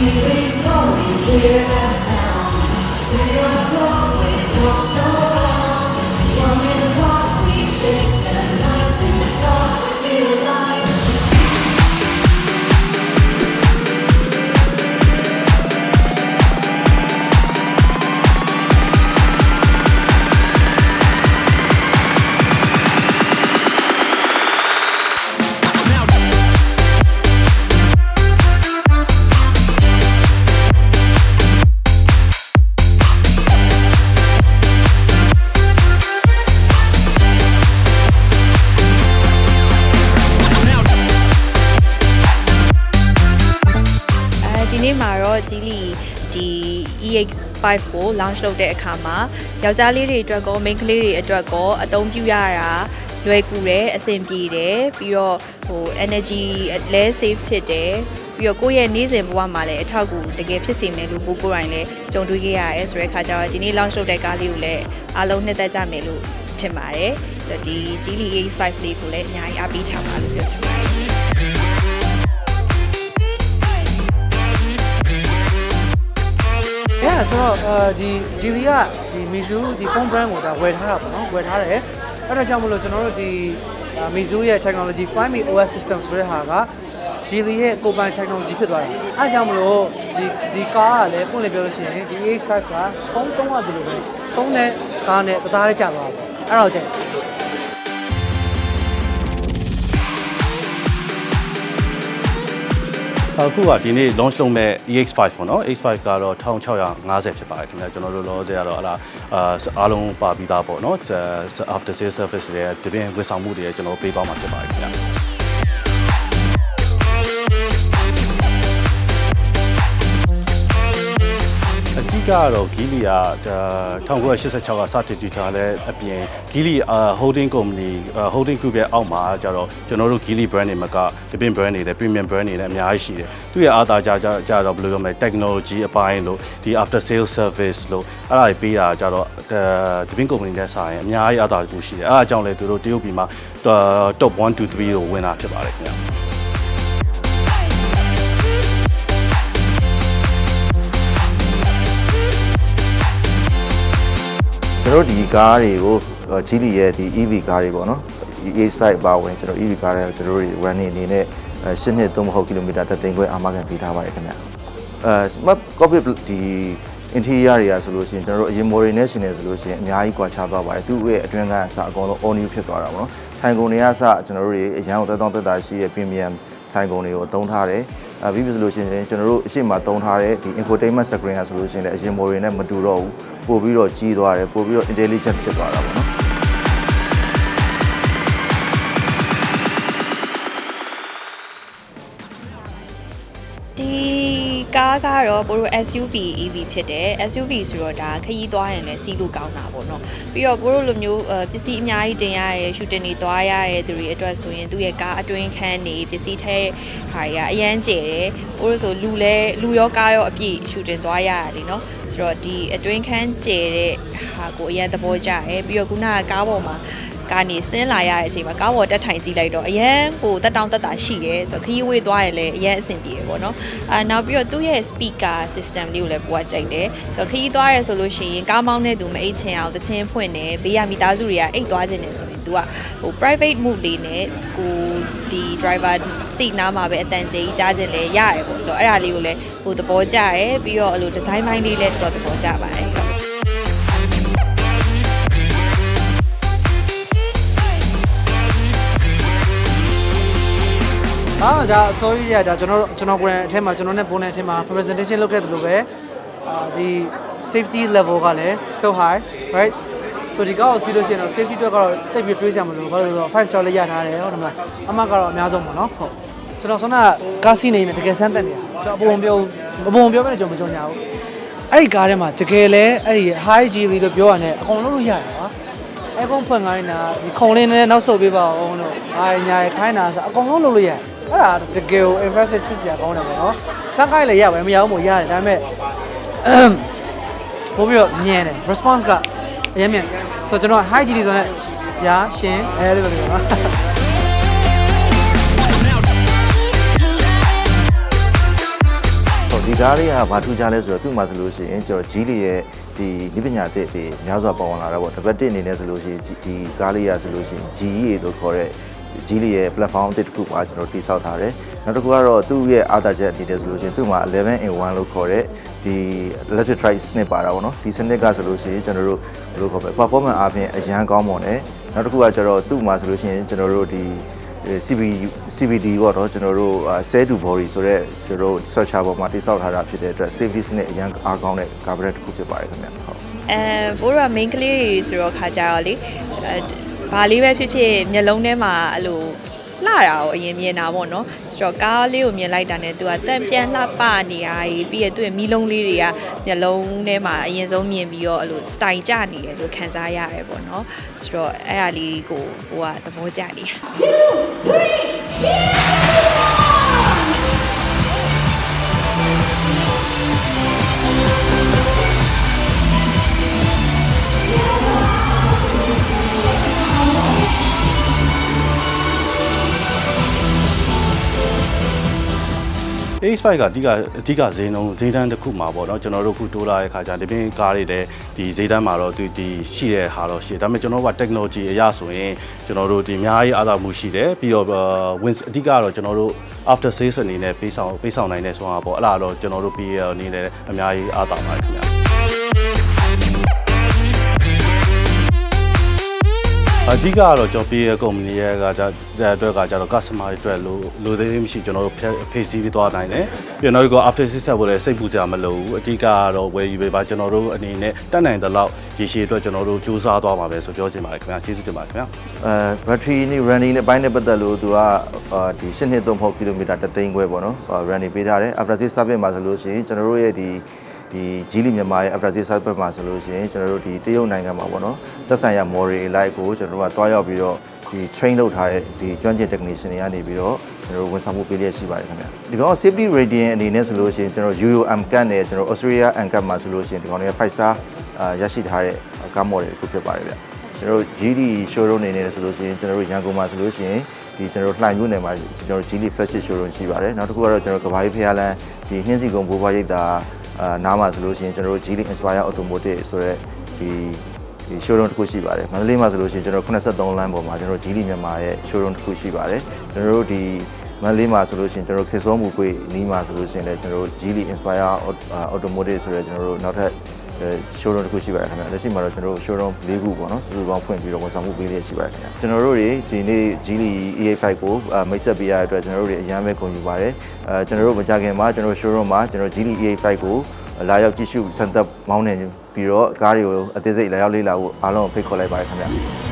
အဲဒီ EX5 ကို launch လုပ်တဲ့အခါမှာယောက်ျားလေးတွေအတွက်ကော main ကလေးတွေအတွက်ကောအသုံးပြုရတာလွယ်ကူတယ်အဆင်ပြေတယ်ပြီးတော့ဟို energy လဲ save ဖြစ်တယ်ပြီးတော့ကိုယ့်ရဲ့နေ့စဉ်ဘဝမှာလည်းအထောက်အကူတကယ်ဖြစ်စေမယ်လို့ကိုကိုယ်တိုင်လည်းကြုံတွေ့ခဲ့ရတယ်ဆိုတဲ့အခါကျတော့ဒီနေ့ launch လုပ်တဲ့ကားလေးကိုလည်းအားလုံးနှစ်သက်ကြမယ်လို့ထင်ပါတယ်ဆိုတော့ဒီ Geely EX5 လေးကိုလည်းအများကြီးအားပေးချပါလို့ပြောချင်ပါတယ်။ ဆိုတော့အဲဒီ Geely ကဒီ Mizu ဒီ phone brand ကိုဒါဝယ်ထားတာပေါ့နော်ဝယ်ထားတယ်။အဲ့ဒါကြောင့်မလို့ကျွန်တော်တို့ဒီ Mizu ရဲ့ technology Flyme OS system ဆိုတဲ့ဟာက Geely ရဲ့ကိုယ်ပိုင် technology ဖြစ်သွားတယ်။အဲဒါကြောင့်မလို့ဒီဒီကားကလည်းပုံလေးပြောလို့ရှိရင်ဒီ EX5 ကဖုန်းသုံးရတယ်လို့ပဲဖုန်းနဲ့ကားနဲ့တသားလေးကြာသွားတာပေါ့။အဲ့တော့ကျ အခုကဒီနေ့ launch လုပ်မဲ့ EX5 ပေါ့နော် EX5 ကတော့1650ဖြစ်ပါတယ်ခင်ဗျာကျွန်တော်တို့လောဆယ်ကတော့အလားအာအားလုံးပါပြီးသားပေါ့နော် after sales service တွေတပင်းဝန်ဆောင်မှုတွေကျွန်တော်ပေးသွားမှာဖြစ်ပါတယ်ခင်ဗျာ ကကတော့ဂီလီက1986ကစတင်တည်ထားတဲ့အပြင်ဂီလီ holding company holding group ရဲ့အောက်မှာကျတော့ကျွန်တော်တို့ဂီလီ brand တွေမှာကဒီပင် brand တွေလည်း premium brand တွေလည်းအများကြီးရှိတယ်သူ့ရဲ့အားသာကြကြကြတော့ဘယ်လိုပြောမလဲ technology အပိုင်းလို့ဒီ after sale service လို့အဲ့ဒါတွေပေးတာကြတော့ဒီပင် company နဲ့ဆိုင်ရင်အများကြီးအားသာကူရှိတယ်အဲ့ဒါကြောင့်လည်းသူတို့တရုတ်ပြည်မှာ top 1 2 3ကိုဝင်တာဖြစ်ပါတယ်ခင်ဗျာ ကျွန်တော်တို့ဒီကားတွေကိုဂျီလီရဲ့ဒီ EV ကားတွေပေါ့နော် EA5 ပါဝင်ကျွန်တော် EV ကားတွေကျွန်တော်တို့တွေ running အနေနဲ့၈နှစ်သုံးမဟုတ်ကီလိုမီတာတစ်သိန်းခွဲအာမခံပေးထားပါတယ်ခင်ဗျအဲ smart cockpit ဒီ interior တွေကဆိုလို့ရှိရင်ကျွန်တော်တို့အရင် model နဲ့ရှင်နေဆိုလို့ရှိရင်အများကြီးကွာခြားသွားပါတယ်သူ့ရဲ့အတွင်းကအစအကုန်လုံး all new ဖြစ်သွားတာပေါ့နော်ထိုင်ကုန်တွေကစကျွန်တော်တို့တွေအရန်ကိုသက်သောသက်သာရှိရဲ့ premium ထိုင်ကုန်တွေကိုအသုံးထားတယ်အဲပြီးပြီဆိုလို့ရှိရင်ကျွန်တော်တို့အရှိမသုံးထားတဲ့ဒီ infotainment screen ကဆိုလို့ရှိရင်လည်းအရင် model နဲ့မတူတော့ဘူး ပို့ပြီးတော့ကြီးသွားတယ်ပို့ပြီးတော့ intelligent ဖြစ်သွားတာပေါ့နော် ကားကတော့ပို့လို့ SUV EV ဖြစ်တယ် SUV ဆိုတော့ဒါခရီးသွားရင်လည်းစီးလို့ကောင်းတာပေါ့နော်ပြီးတော့ပို့လို့လိုမျိုးအဲပစ္စည်းအများကြီးတင်ရတယ်ရှူတင်တွေသွားရတဲ့သူတွေအတွက်ဆိုရင်သူ့ရဲ့ကားအတွင်းခန်းနေပစ္စည်းထဲဟာတွေကအရန်ကျယ်တယ်ပို့လို့ဆိုလူလဲလူရောကားရောအပြည့်ရှူတင်သွားရရတယ်နော်ဆိုတော့ဒီအတွင်းခန်းကျယ်တဲ့ဟာကိုအရန်သဘောကျတယ်ပြီးတော့ခုနကကားပေါ်မှာ ကနေဆင်းလာရတဲ့အချိန်မှာကားပေါ်တက်ထိုင်ကြည့်လိုက်တော့အရန်ဟိုတက်တောင့်တက်တာရှိတယ်ဆိုတော့ခရီးဝေးသွားရင်လည်းအရန်အဆင်ပြေတယ်ပေါ့နော်အာနောက်ပြီးတော့သူ့ရဲ့ speaker system လေးကိုလည်းပိုကကြိုက်တယ်ဆိုတော့ခရီးသွားရဲဆိုလို့ရှိရင်ကားမောင်းတဲ့သူမအိတ်ချင်အောင်တချင်းဖွင့်တယ်ဘေးရမိသားစုတွေကအိတ်သွားခြင်းနဲ့ဆိုရင် तू ကဟို private mode လေးနဲ့ကိုဒီ driver seat နားမှာပဲအတန်ကြီးကြားခြင်းလည်းရတယ်ပေါ့ဆိုတော့အဲ့ဒါလေးကိုလည်းဟိုသဘောကျတယ်ပြီးတော့အဲ့လို design ပိုင်းလေးလည်းတော်တော်သဘောကျပါတယ် ဒါ sorry ရဒါကျွန်တော်တို့ကျွန်တော်ကိုယ်တိုင်အထက်မှာကျွန်တော်နဲ့ပုံနဲ့အထက်မှာ presentation လုပ်ခဲ့သလိုပဲအာဒီ safety level ကလည်း so high right ဆိုဒီကောက်ကိုစီးလို့ရှိရင်တော့ safety အတွက်ကတော့တိတ်ပြီးတွေးကြမလို့ဘာလို့လဲဆိုတော့5 star လေးရထားတယ်ဟုတ်တယ်မလားအမကတော့အများဆုံးပေါ့နော်ဟုတ်ကျွန်တော်ဆွမ်းနာကားစီးနေနေတကယ်ဆန်းတက်နေတာကျွန်တော်အပုံပြောအပုံပြောမဲ့ကျွန်တော်မကြုံညာဘူးအဲ့ဒီကားထဲမှာတကယ်လဲအဲ့ဒီ high G လေးလို့ပြောရတဲ့အကုန်လုံးလို့ရတယ်ကွာအဲဖုန်းဖွင့်ခိုင်းတာဒီခုံလေးနဲ့နောက်ဆုတ်ပေးပါအောင်လို့အာညာရခိုင်းတာဆိုအကုန်လုံးလုပ်လို့ရတယ် အဲ့ဒါတကယ်ကို impressive ဖြစ်စရာကောင်းတယ်ပေါ့နော်စမ်းခိုင်းလည်းရပါတယ်မရဘူးမို့ရတယ်ဒါပေမဲ့ပို့ပြီးတော့မြင်တယ် response ကအရင်မြင်ဆိုတော့ကျွန်တော် high GD ဆိုတော့ရာရှင်အဲလိုပဲပြောနော်ဟုတ်ဒီဒီကားလေးကဘာထူးခြားလဲဆိုတော့သူ့မှာဆိုလို့ရှိရင်ကျွန်တော်ကြီးလေးရဲ့ဒီနိပညာသစ်တွေများစွာပေါဝင်လာတာပေါ့တစ်ပတ်တစ်အနေနဲ့ဆိုလို့ရှိရင်ဒီကားလေးရဆိုလို့ရှိရင် GE လို့ခေါ်တဲ့ ကြီးလေးရဲ့ platform တစ်ခုပါကျွန်တော်တိစောက်ထားတယ်နောက်တစ်ခုကတော့သူ့ရဲ့အားသာချက်အနေနဲ့ဆိုလို့ရှိရင်သူ့မှာ11 in 1လို့ခေါ်တဲ့ဒီ electric drive စနစ်ပါတာပေါ့နော်ဒီစနစ်ကဆိုလို့ရှိရင်ကျွန်တော်တို့ဘယ်လိုခေါ်မလဲ performance အပြင်အရန်ကောင်းပါတယ်နောက်တစ်ခုကကျတော့သူ့မှာဆိုလို့ရှိရင်ကျွန်တော်တို့ဒီ CBD CBD ပေါ့နော်ကျွန်တော်တို့ cell to body ဆိုတော့ကျွန်တော်တို့ structure ပေါ်မှာတိစောက်ထားတာဖြစ်တဲ့အတွက် safety စနစ်အရန်အားကောင်းတဲ့ carburetor တစ်ခုဖြစ်ပါတယ်ခင်ဗျဟုတ်အဲပိုးတော့ main ကလေးတွေဆိုတော့ခါကြတော့လေအဲ ဘာလေးပဲဖြစ်ဖြစ်မျက်လုံးထဲမှာအဲ့လိုလှတာကိုအရင်မြင်တာပေါ့နော်ဆိုတော့ကားလေးကိုမြင်လိုက်တာနဲ့သူကတန့်ပြန်လှပနေတာကြီးပြီးရသူ့ရဲ့မီးလုံးလေးတွေကမျက်လုံးထဲမှာအရင်ဆုံးမြင်ပြီးတော့အဲ့လို style ကျနေတယ်လို့ခံစားရတယ်ပေါ့နော်ဆိုတော့အဲ့ဒါလေးကိုဟိုကသဘောကျနေတာ H5 ကအဓိကအဓိကဈေးနှုန်းဈေးတန်းတစ်ခုမှာပေါ့နော်ကျွန်တော်တို့ခုတိုးလာတဲ့ခါကျဒီပြင်ကားတွေလည်းဒီဈေးတန်းမှာတော့ဒီဒီရှိတဲ့ဟာတော့ရှိတယ်ဒါပေမဲ့ကျွန်တော်တို့က technology အရဆိုရင်ကျွန်တော်တို့ဒီအများကြီးအားသာမှုရှိတယ်ပြီးတော့ win အဓိကတော့ကျွန်တော်တို့ after sales အနေနဲ့ပေးဆောင်ပေးဆောင်နိုင်တဲ့ဆိုတာပေါ့အဲ့ဒါတော့ကျွန်တော်တို့ PL အနေနဲ့အများကြီးအားသာပါတယ်ခင်ဗျာ အဓိကကတော့ကျွန်တော် PA ကုမ္ပဏီရဲ့ကကြတဲ့အတွက်ကကြတော့ customer တွေအတွက်လိုလိုသေးမရှိကျွန်တော်တို့ဖေးစီးပြီးသွားနိုင်တယ်ပြီးတော့နောက်တစ်ခု after sales ဆက်ဖို့လည်းစိတ်ပူစရာမလိုဘူးအဓိကကတော့ဝယ်ယူပေးပါကျွန်တော်တို့အနေနဲ့တက်နိုင်တဲ့လောက်ရေရှည်အတွက်ကျွန်တော်တို့စူးစမ်းသွားမှာပဲဆိုပြောချင်ပါတယ်ခင်ဗျာကျေးဇူးတင်ပါတယ်ခင်ဗျာအဲ battery နဲ့ running နဲ့ပိုင်းနဲ့ပတ်သက်လို့သူကအာဒီ8နှစ်သုံးဖို့ကီလိုမီတာ3သိန်းခွဲပေါ့နော်အာ running ပေးထားတယ် after sales service မှာဆိုလို့ရှိရင်ကျွန်တော်တို့ရဲ့ဒီ ဒီဂျီလီမြန်မာရဲ့ after sales service မှာဆိုလို့ရှိရင်ကျွန်တော်တို့ဒီတရုတ်နိုင်ငံမှာပေါ့နော်သက်ဆိုင်ရာ model အလိုက်ကိုကျွန်တော်တို့ကတွားရောက်ပြီးတော့ဒီ train လုပ်ထားတဲ့ဒီကျွမ်းကျင် technician တွေကနေပြီးတော့ကျွန်တော်တို့ဝန်ဆောင်မှုပေးလျက်ရှိပါတယ်ခင်ဗျဒီကောင် safety rating အနေနဲ့ဆိုလို့ရှိရင်ကျွန်တော် UUM ကတ်နဲ့ကျွန်တော် Australia ANCAP မှာဆိုလို့ရှိရင်ဒီကောင်တွေက5 star အာရရှိထားတဲ့ကား model တစ်ခုဖြစ်ပါတယ်ဗျကျွန်တော်တို့ GD showroom အနေနဲ့ဆိုလို့ရှိရင်ကျွန်တော်တို့ရန်ကုန်မှာဆိုလို့ရှိရင်ဒီကျွန်တော်တို့လှိုင်မြို့နယ်မှာကျွန်တော်တို့ GD flagship showroom ရှိပါတယ်နောက်တစ်ခုကတော့ကျွန်တော်တို့ကဘာကြီးဖျားလန်းဒီနှင်းစီကုန်းဘိုးဘွားရိပ်သာ အာနားမှာဆိုလို့ရှိရင်ကျွန်တော်တို့ GD Inspire Automotive ဆိုတဲ့ဒီဒီ showroom တစ်ခုရှိပါတယ်မန္တလေးမှာဆိုလို့ရှိရင်ကျွန်တော်83လမ်းပေါ်မှာကျွန်တော် GD မြန်မာရဲ့ showroom တစ်ခုရှိပါတယ်ကျွန်တော်တို့ဒီမန္တလေးမှာဆိုလို့ရှိရင်ကျွန်တော်တို့ခေစောမှုကွေးနီးမှာဆိုလို့ရှိရင်လည်းကျွန်တော်တို့ GD Inspire Automotive ဆိုတဲ့ကျွန်တော်တို့နောက်ထပ်အဲ showroom တစ်ခုရှိပါတယ်ခင်ဗျာလက်ရှိမှာတော့ကျွန်တော်တို့ showroom ၄ခုပေါ့နော်စုစုပေါင်းဖွင့်ပြီးတော့ဝန်ဆောင်မှုပေးလျက်ရှိပါတယ်ခင်ဗျာကျွန်တော်တို့တွေဒီနေ့ Geely EA5 ကိုအာမိတ်ဆက်ပေးရတဲ့အတွက်ကျွန်တော်တို့တွေအများပဲဂုဏ်ယူပါတယ်အဲကျွန်တော်တို့မကြခင်မှာကျွန်တော်တို့ showroom မှာကျွန်တော် Geely EA5 ကိုလာရောက်ကြည့်ရှုစမ်းသပ်မောင်းနေပြီးတော့ကားတွေကိုအသေးစိတ်လာရောက်လေ့လာဖို့အားလုံးကိုဖိတ်ခေါ်လိုက်ပါတယ်ခင်ဗျာ